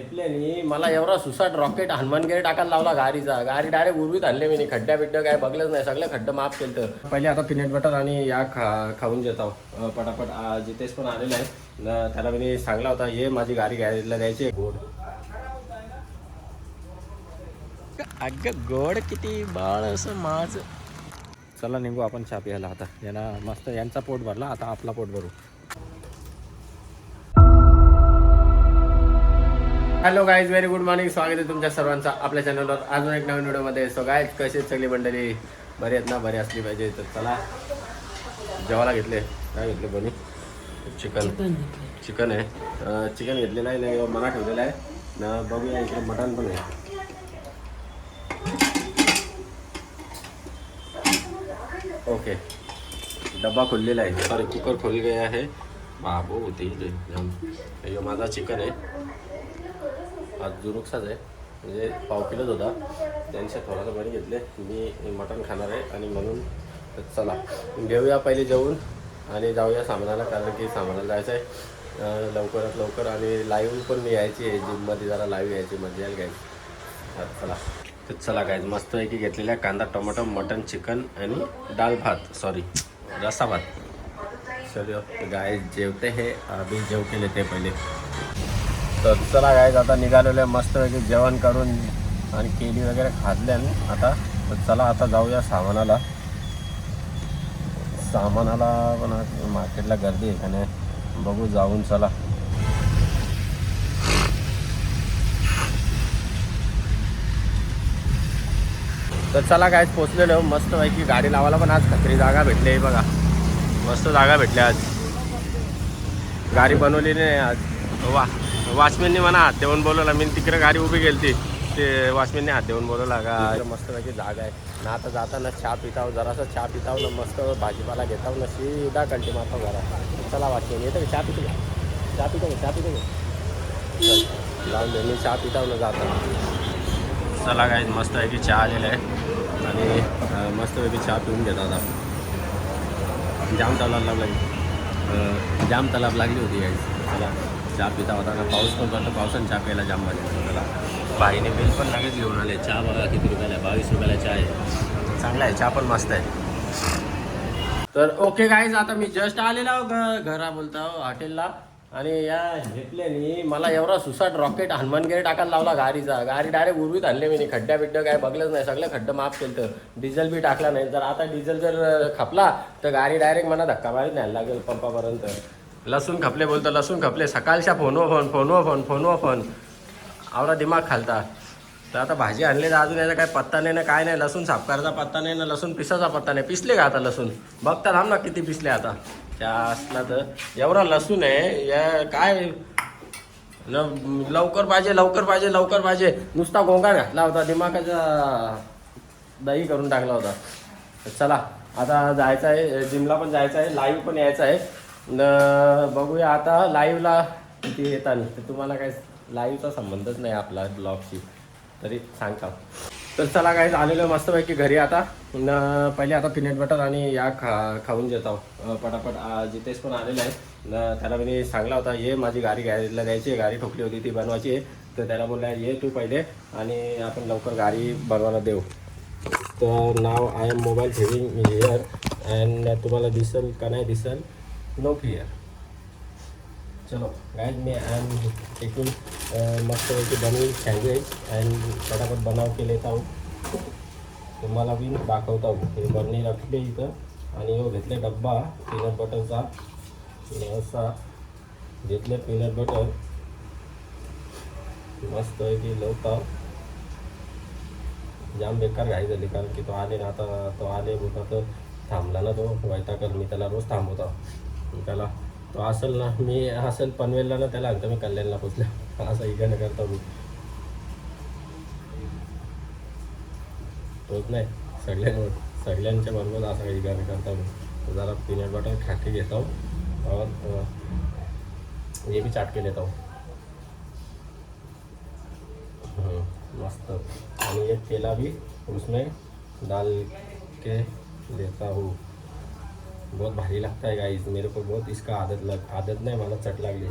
झेपल्याने मला एवढा सुसाट rocket Hanuman gate टाकायला लावला गाडीचा. गाडी डायरेक्ट उर्वीत आणले मी. खड्ड्या बिड्ड्या काय बघलंच नाही. सगळं खड्डं माफ केलं तर पहिले आता पीनट बटर आणि या खा खाऊन घेत. आहो पटापट. जितेश पण आलेले आहे. त्याला मी सांगला होता ये माझी गाडी घ्यायला द्यायची. गोड. अगं गोड किती बाळ असं माझ. चला निघू आपण चहा प्यायला आता. याला मस्त यांचा पोट भरला. आता आपला पोट भरू. Hello guys very good morning स्वागत आहे तुमच्या सर्वांचा आपल्या चॅनलवर अजून एक नवीन व्हिडिओमध्ये सो गायज कशी सगळी मंडळी? बरी आहेत ना? बरी असली पाहिजे. तर चला. जेवायला घेतले. काय घेतले बनी? चिकन चिकन आहे. चिकन घेतलेलं आहे. नाही मना ठेवलेला आहे. न बघूया इकडे मटण पण आहे. ओके डब्बा खोललेला आहे. सॉरी कुकर खोल गया आहे. बाबू होती माझा चिकन आहे. आज जुरुकसाच आहे. म्हणजे पाव किलोच होता त्यांच्या थोडासा बरी घेतले. मी मटण खाणार आहे आणि म्हणून चला घेऊया पहिले जेवून आणि जाऊया सामानाला कारण की सामानाला जायचं आहे. लवकरात लवकर आणि लाईव्ह पण मी यायची आहे. जिममध्ये जरा लाईव्ह यायची मजा यायला घ्यायची. चला. तर चला काय मस्त आहे की घेतलेल्या कांदा टोमॅटो मटन चिकन आणि डाळ भात. सॉरी रसा भात. चलो गाय जेवते हे. आम्ही जेव केले ते पहिले. तर चला गायज आता निघालेलो आहे मस्तपैकी जेवण करून आणि केली वगैरे खाल्ले आणि आता तर चला आता जाऊया सामानाला. सामानाला पण आज मार्केटला गर्दी आहे का नाही? बघू जाऊन चला. तर चला काय पोचलेलो मस्त पैकी गाडी लावायला पण आज खत्री जागा भेटली आहे बघा. मस्त जागा भेटल्या आज. गाडी बनवली नाही आज. वा. वॉचमॅननी म्हणा हात देऊन बोलवला. मी तिकडे गाडी उभी गेली ते वॉचमॅनने हात देऊन बोलवला का मस्तपैकी जागा आहे. ना आता जाताना चहा पिताव जरासा चहा पिताव ना मस्त भाजीपाला घेताव ना सीधा कंटी मारताव घरा चला वॉचमॅन येतं का? चहा पितो का? चहा पितो का? चहा पितो चल, लावून दे मी चहा पिताव ना जाताना चला काय मस्त आहे की चहा आलेला आहे. आणि मस्तपैकी चहा पिऊन घेतात आपण जाम तलाब लागला. जाम तलाब लागली होती गाईज चला. चहा पिता होता. ना पाऊस पण पडतो पावसाने चहा प्यायला जाम मजा येतो त्याला भाईने बिल पण लगेच घेऊन आले. चहा बघा किती रुपयाला आहे? बावीस रुपयाला चहा आहे. चांगला आहे चहा पण मस्त आहे. तर ओके गाईज आता मी जस्ट आलेला हो घरा बोलता हॉटेलला. आणि या झेपल्याने मला एवढा सुसाट रॉकेट हनुमानगिरी टाकायला लावला गाडीचा. गाडी डायरेक्ट उर्वीत आणले मी. खड्ड्या बिड्ड्या काय बघलंच नाही. सगळं खड्डं माफ केलं तर डिझेल बी टाकला नाही. जर आता डिझेल जर खपला तर गाडी डायरेक्ट मला धक्का मारीत नाही लागेल पंपापर्यंत. लसूण खपले बोलतो लसूण खपले. सकाळच्या फोनवर फोन फोनवर फोन फोनवर फोन. आवडा दिमाग खालता. तर आता भाजी आणली तर अजून याचा काय पत्ता नाही ना काय नाही. लसूण साफ करायचा पत्ता नाही ना लसूण पिसाचा पत्ता नाही. पिसले का आता लसूण? बघता थांब ना किती पिसले आता. त्या असला तर एवढा लसूण आहे या काय? न लवकर पाहिजे लवकर पाहिजे लवकर पाहिजे. नुसता गोंगा घातला होता दिमागाचा दही करून टाकला होता. चला आता जायचं आहे जिमला पण जायचं आहे लाईव्ह पण यायचं आहे. बघूया आता लाईव्हला किती येतात तर तुम्हाला काय लाईव्हचा संबंधच नाही आपला ब्लॉगशी तरी सांगता. तर चला काय आलेलो मस्तपैकी घरी आता. न पहिले आता पीनट बटर आणि या खा खाऊन घेत पटापट जितेश पण आलेला आहे न त्याला मी सांगला होता ये माझी गाडी घ्यायला द्यायची आहे गाडी ठोकली होती ती बनवायची आहे. तर त्याला बोलला ये तू पहिले आणि आपण लवकर गाडी बनवायला देऊ. तर नाव I am mobile saving here and तुम्हाला दिसेल का नाही दिसेल? नो फिअर चलो गाइस मी एम टेकिंग मस्तपैकी बनवून सँडविच अँड फटाफट बनाव केले लेता तुम्हाला बी दाखवता हूँ। हे बरणी रखले इथं आणि हो घेतले डब्बा पीनट बटरचा आणि असा घेतले पीनट बटर मस्तपैकी लवता जाम बेकार घाई झाली कारण की तो आले ना आता तो आले बोलता तर थांबला ना तो. वैताकर मी त्याला रोज थांबवतो. त्याला. तो असेल ना मी असेल पनवेलला ना त्याला आणतो मी कल्याणला पोचल्या असं इगन करतो मी. तोच नाही. सगळ्यांवर सगळ्यांच्या बरोबर असं काही इकडनं करतो मी. जरा पीनट बटर खाके घेता. हूँ और ये भी चाट के लेता हूँ. मस्त. आणि एक केला भी उसमें डाल के देता हूँ. बहुत भारी लगता है गाइस मेरे को बहुत इसका आदत लग, आदत नहीं मतलब चट लग गई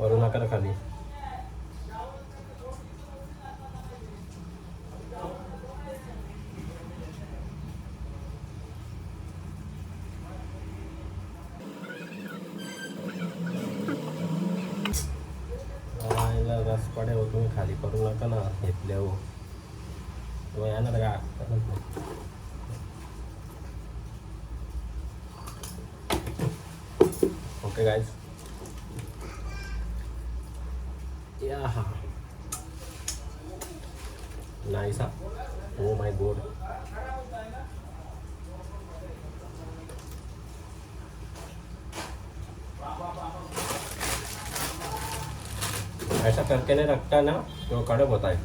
और उन्हें कर खाली पडे हो तुम्ही खाली करू नका ना घेतले हो. तुम्ही येणार का? ओके गाईज या. हा नाईस हा. ओ माय गॉड ऐसा करके नहीं रखता ना तो कड़क होता है।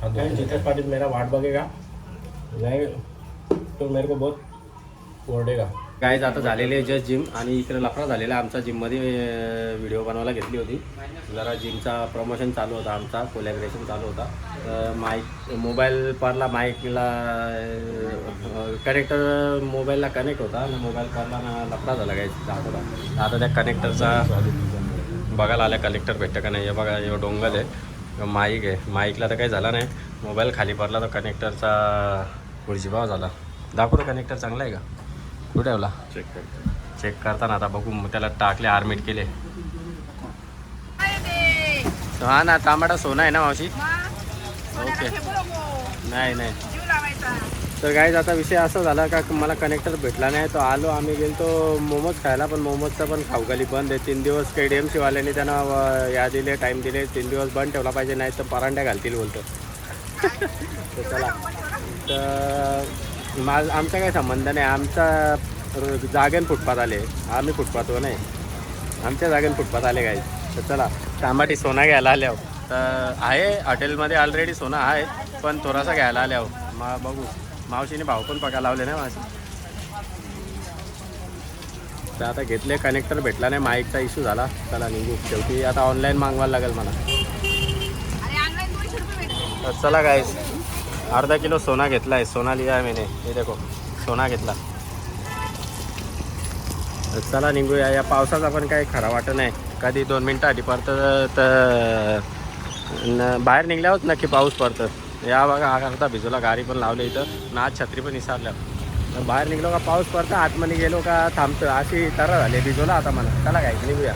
हाँ तो जितेश पाटिल मेरा वाट बघेगा नहीं तो मेरे को बहुत ओरडेगा। गाईज आता झालेली आहे जस्ट जिम आणि इकडे लफडा झालेला आहे. आमचा जिममध्ये व्हिडिओ बनवायला घेतली होती. जरा जिमचा प्रमोशन चालू होता आमचा कोलॅबरेशन चालू होता. तर माईक मोबाईल परला माईकला कनेक्टर मोबाईलला कनेक्ट होता. आणि मोबाईल परला ना लफडा झाला गाईज आता त्या कनेक्टरचा बघायला आल्या कलेक्टर भेटतं का नाही हे बघा हे डोंगल आहे. माईक आहे. माईकला तर काही झाला नाही. मोबाईल खाली पडला तर कनेक्टरचा पुढची भाव झाला. दाखवतो कनेक्टर चांगला आहे का? कुठे ठेवला? चेक करतो. चेक करताना आता बघू. मग त्याला टाकले आर्मिट केले. हा ना तांबाडा सोना आहे ना मावशी? ओके नाही नाही. तर गाईज आता विषय असा झाला का मला कनेक्टर भेटला नाही. तो आलो आम्ही गेलो मोमोज खायला पण मोमोजचा पण खाऊगाली बंद आहे. तीन दिवस के डी एम सीवाल्याने त्यांना या दिले टाईम दिले. तीन दिवस बंद ठेवला पाहिजे नाही तर परांड्या घालतील बोलतो तर चला. तर माझ आमचा काही संबंध नाही. आमचा जागेन फुटपाथ आले. आम्ही फुटपाथवर नाही. आमच्या जागेन फुटपाथ आले गाईज तर चला. तांबाटी सोना घ्यायला आल्या तर आहे हॉटेलमध्ये ऑलरेडी सोना आहे पण थोडासा घ्यायला आल्या मग बघू. मावशीने भाव पण पका लावले ना माझे. तर आता घेतले कनेक्टर भेटला नाही माईकचा इश्यू झाला. चला निघू. शेवटी आता ऑनलाईन मागवायला लागेल मला. तर चला काय अर्धा किलो सोना घेतला आहे सोना लिहा आहे हे देखो सोना घेतला. चला निघूया. या पावसाचा पण काही खरा वाटत नाही. कधी दोन मिनटं आधी पडतं तर न- बाहेर निघल्यावरच नक्की पाऊस पडतं. या बघा अर्धा भिजूला गाडी पण लावली इथं. ना आज छत्री पण विसरल्या. बाहेर निघलो का पाऊस पडतो आतमध्ये गेलो का थांबतो. अशी तरा झाली भिजूला आता मला. चला काय निघूया.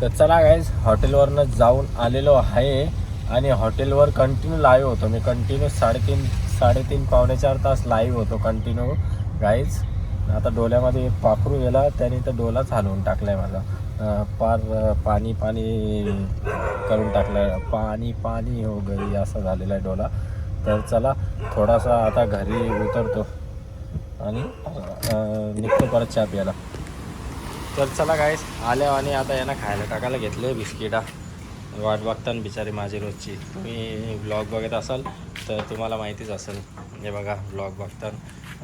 तर चला गाईज हॉटेलवरनं जाऊन आलेलो आहे आणि हॉटेलवर कंटिन्यू लाईव्ह होतो. मी कंटिन्यू साडेतीन साडेतीन पावणे चार तास लाईव्ह होतो कंटिन्यू गाईज आता डोल्यामध्ये एक पाखरू गेला त्याने तर डोलाच हलवून टाकलाय माझा. पार पाणी पाणी करून टाकलाय. पाणी पाणी हो गई असं झालेला आहे डोला. तर चला थोडासा आता घरी उतरतो. आणि निघतो परत चहा प्यायला. तर चला गाईस आल्या आणि आता यांना खायला टाकायला घेतले बिस्किटा. वाट बघताना बिचारी माझी रोजची. तुम्ही ब्लॉग बघत असाल तर तुम्हाला माहितीच असेल. हे बघा ब्लॉग बघताना.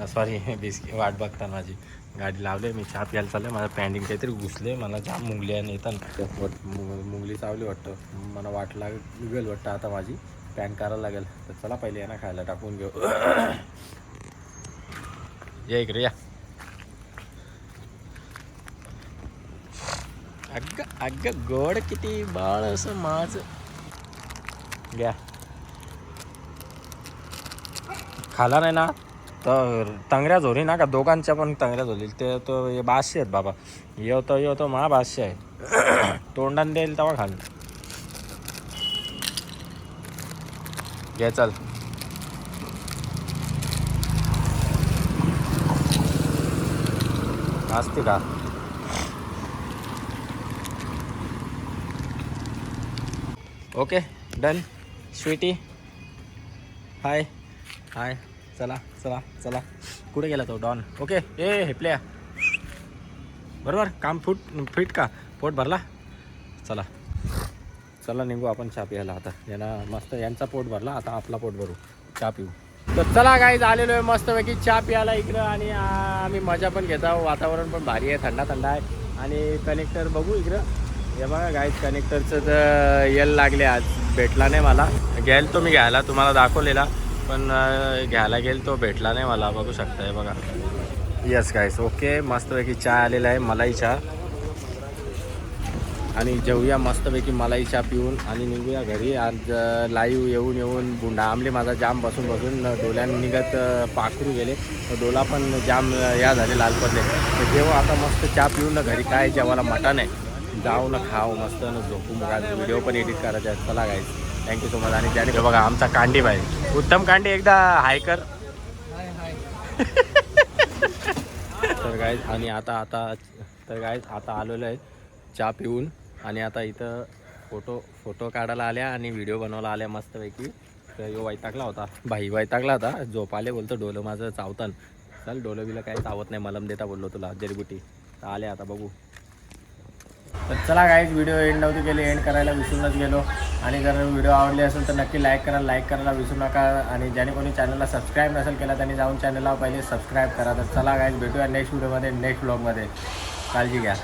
सॉरी बिस्किट वाट बघताना माझी. गाडी लावले मी चहा प्यायला चालले माझं पॅन्डिंग काहीतरी घुसले मला जाम मुंगली आणि येतात मुंगली चावली वाटतं. मला वाट लागेल वाटतं आता माझी. पॅन करायला लागेल. तर चला पहिले यांना खायला टाकून घेऊ. या इकडे या. अगं अगं गोड किती बाळ असं माझ. घ्या. खाला नाही ना? तर तंगऱ्या झोरी ना का? दोघांच्या पण तंगऱ्या झोरी. ते तो हे बादशे आहेत बाबा. येऊ तो येऊ तो बादशे आहे. तोंडाने देईल तेव्हा खाल. घे चल. असते का? Okay done. Sweety. Hi. Hi. चला चला चला. कुठे गेला तो डॉन? ओके ए हेपल्या बरोबर काम फुट फिट का? पोट भरला? चला. चला निघू आपण चहा प्यायला आता. यांना मस्त यांचा पोट भरला आता आपला पोट भरू. चहा पिऊ. तर चला काही झालेलो आहे मस्तपैकी चहा प्यायला इकडं आणि आम्ही मजा पण घेतो वातावरण पण भारी आहे थंडा थंडा आहे. आणि कनेक्टर बघू इकडं. हे बघा गाईज कनेक्टरचं तर यल लागले आज. भेटला नाही मला. गेल तो मी घ्यायला तुम्हाला दाखवलेला. पण घ्यायला गेल तो भेटला नाही मला. बघू शकता बघा. येस गाईस ओके मस्तपैकी चहा आलेला आहे मलाई चहा. आणि जेवूया मस्तपैकी मलाई चहा पिऊन आणि निघूया घरी. आज लाईव्ह येऊन येऊन बुंडा आमले माझा जाम बसून बसून डोल्यान निघत पाखरू गेले. डोला पण जाम या झाले लाल पडले तर जेव्हा आता मस्त चहा पिऊन ना घरी. काय जेवायला मटण आहे. जाऊ ना खाऊ मस्त ना झोपू. मग व्हिडिओ पण एडिट करायचा चला गाईज थँक्यू सो मच आणि त्याने बघा आमचा कांडी भाई उत्तम कांडी एकदा हाय कर. तर काय आणि आता आता तर काय आता आलेलो आहे चहा पिऊन. आणि आता इथं फोटो फोटो काढायला आल्या आणि व्हिडिओ बनवायला आल्या मस्तपैकी. तर यो वैतागला होता. भाई वैतागला होता. झोपाले बोलतो डोलं माझं चावतान. चल डोलं बिलं काही चावत नाही. मलम देता बोललो तुला जरीबुटी. तर आले आता बघू. तर चला गाईज व्हिडिओ एंड नव्हते केले एंड करायला विसरूनच गेलो. आणि जर व्हिडिओ आवडले असेल तर नक्की लाईक करा लाईक करायला विसरू नका. आणि ज्याने कोणी चॅनलला सबस्क्राईब नसेल केला त्यांनी जाऊन चॅनलला पहिले सबस्क्राईब करा. तर चला गाईज भेटूया नेक्स्ट व्हिडिओमध्ये नेक्स्ट ब्लॉगमध्ये काळजी घ्या.